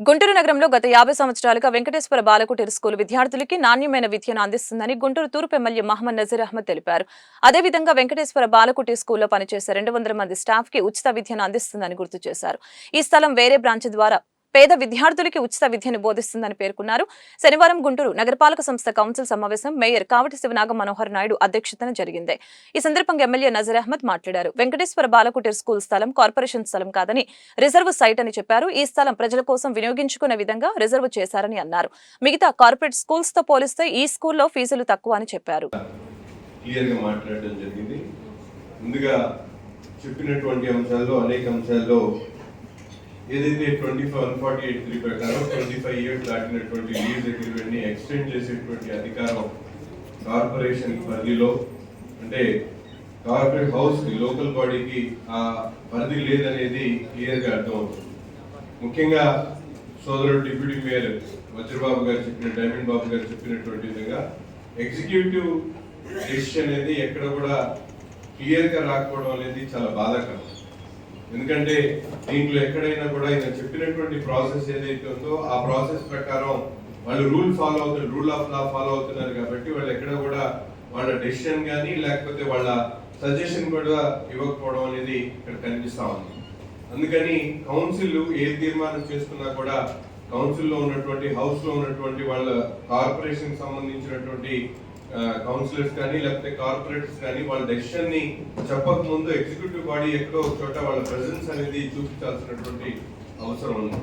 గుంటూరు నగరంలో గత యాభై సంవత్సరాలుగా వెంకటేశ్వర బాలకుటీర్ స్కూల్ విద్యార్థులకి నాణ్యమైన విద్యను అందిస్తుందని గుంటూరు తూర్పు ఎమ్మెల్యే మహమ్మద్ నజీర్ అహ్మద్ తెలిపారు. అదేవిధంగా వెంకటేశ్వర బాలకుటీర్ స్కూల్లో పనిచేసే రెండు వందల మంది స్టాఫ్కి ఉచిత విద్యను అందిస్తుందని గుర్తు చేశారు. ఈ స్థలం వేరే బ్రాంచ్ ద్వారా పేద విద్యార్థులకి ఉచిత విద్యను బోధిస్తుందని పేర్కొన్నారు. శనివారం గుంటూరు నగరపాలక సంస్థ కౌన్సిల్ సమావేశం మేయర్ కావటి శివనాగ మనోహర్ నాయుడు అధ్యక్షతన జరిగింది. ఈ సందర్భంగా ఎమ్మెల్యే నజర్ అహ్మద్ మాట్లాడారు. వెంకటేశ్వర బాలకుటీర్ స్కూల్ స్థలం కార్పొరేషన్ స్థలం కాదని రిజర్వ్ సైట్ అని చెప్పారు. ఈ స్థలం ప్రజల కోసం వినియోగించుకునే విధంగా రిజర్వ్ చేశారని అన్నారు. మిగతా కార్పొరేట్ స్కూల్స్తో పోలిస్తే ఈ స్కూల్లో ఫీజులు తక్కువ అని చెప్పారు. క్లియర్గా మాట్లాడడం జరిగింది. ముందుగా చెప్పినటువంటి అంశాల్లో అనేక అంశాల్లో ఏదైతే twenty five one forty eight three ప్రకారం ట్వంటీ ఫైవ్ ఇయర్స్ దాటినటువంటి లీజ్ అగ్రిమెంట్ని ఎక్స్టెండ్ చేసేటువంటి అధికారం కార్పొరేషన్ పరిధిలో అంటే కార్పొరేట్ హౌస్కి లోకల్ బాడీకి ఆ పరిధి లేదనేది క్లియర్గా అర్థమవుతుంది. ముఖ్యంగా సోదరుడు డిప్యూటీ మేయర్ వజ్రబాబు గారు చెప్పిన డైమండ్ బాబు గారు చెప్పినటువంటి విధంగా ఎగ్జిక్యూటివ్ డెసిషన్ అనేది ఎక్కడ కూడా క్లియర్గా రాకపోవడం అనేది చాలా బాధాకరం. ఎందుకంటే దీంట్లో ఎక్కడైనా కూడా ఆయన చెప్పినటువంటి ప్రాసెస్ ఏదైతే ఉందో ఆ ప్రాసెస్ ప్రకారం వాళ్ళు రూల్ ఫాలో అవుతున్నారు రూల్ ఆఫ్ లా ఫాలో అవుతున్నారు కాబట్టి వాళ్ళు ఎక్కడ కూడా వాళ్ళ డెసిషన్ కానీ లేకపోతే వాళ్ళ సజెషన్ కూడా ఇవ్వకపోవడం అనేది ఇక్కడ కనిపిస్తా ఉంది. అందుకని కౌన్సిల్ ఏ తీర్మానం చేసుకున్నా కూడా కౌన్సిల్లో ఉన్నటువంటి హౌస్లో ఉన్నటువంటి వాళ్ళ కార్పొరేషన్ సంబంధించినటువంటి కౌన్సిలర్స్ కానీ లేకపోతే కార్పొరేటర్స్ కానీ వాళ్ళ డెసిషన్ని చెప్పక ముందు ఎగ్జిక్యూటివ్ బాడీ ఎక్కడో ఒక చోట వాళ్ళ ప్రెసెన్స్ అనేది చూపించాల్సినటువంటి అవసరం ఉంది.